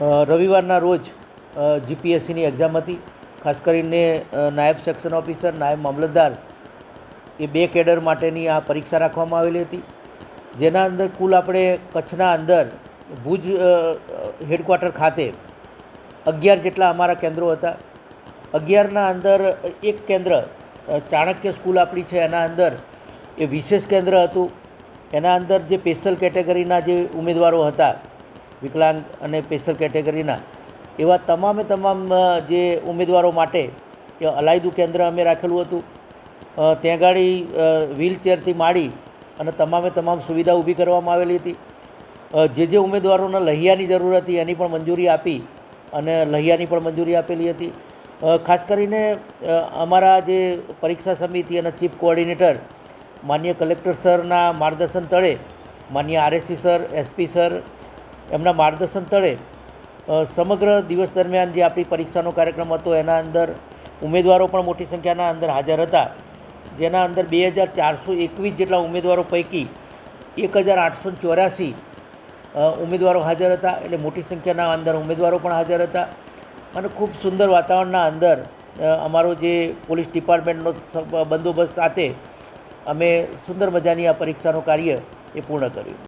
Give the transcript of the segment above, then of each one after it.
રવિવારના રોજ જીપીએસસીની એક્ઝામ હતી. ખાસ કરીને નાયબ સેક્શન ઓફિસર, નાયબ મામલતદાર એ બે કેડર માટેની આ પરીક્ષા રાખવામાં આવેલી હતી. જેના અંદર કુલ આપણે કચ્છના અંદર ભુજ હેડક્વાર્ટર ખાતે અગિયાર જેટલા અમારા કેન્દ્રો હતા. અગિયારના અંદર એક કેન્દ્ર ચાણક્ય સ્કૂલ આપણી છે, એના અંદર એ વિશેષ કેન્દ્ર હતું. એના અંદર જે સ્પેશિયલ કેટેગરીના જે ઉમેદવારો હતા વિકલાંગ અને સ્પેશિયલ કેટેગરીના એવા તમામે તમામ જે ઉમેદવારો માટે એ અલાયદું કેન્દ્ર અમે રાખેલું હતું. ત્યાં ગાડી વ્હીલચેરથી માંડી અને તમામે તમામ સુવિધા ઊભી કરવામાં આવેલી હતી. જે જે ઉમેદવારોને લહિયાની જરૂર હતી એની પણ મંજૂરી આપી અને લહિયાની પણ મંજૂરી આપેલી હતી. ખાસ કરીને અમારા જે પરીક્ષા સમિતિ અને ચીફ કોઓર્ડિનેટર, માન્ય કલેક્ટર સરના માર્ગદર્શન તળે, માન્ય આરએસસી સર, એસપી સર એમના માર્ગદર્શન તળે સમગ્ર દિવસ દરમિયાન જે આપણી પરીક્ષાનો કાર્યક્રમ હતો, એના અંદર ઉમેદવારો પણ મોટી સંખ્યાના અંદર હાજર હતા. જેના અંદર બે હજાર ચારસો એકવીસ જેટલા ઉમેદવારો પૈકી એક હજાર આઠસો ચોર્યાસી ઉમેદવારો હાજર હતા. એટલે મોટી સંખ્યાના અંદર ઉમેદવારો પણ હાજર હતા. અને ખૂબ સુંદર વાતાવરણના અંદર અમારો જે પોલીસ ડિપાર્ટમેન્ટનો બંદોબસ્ત સાથે અમે સુંદર મજાની આ પરીક્ષાનું કાર્ય એ પૂર્ણ કર્યું.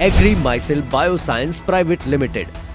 Agri Micelle Bioscience Private Limited.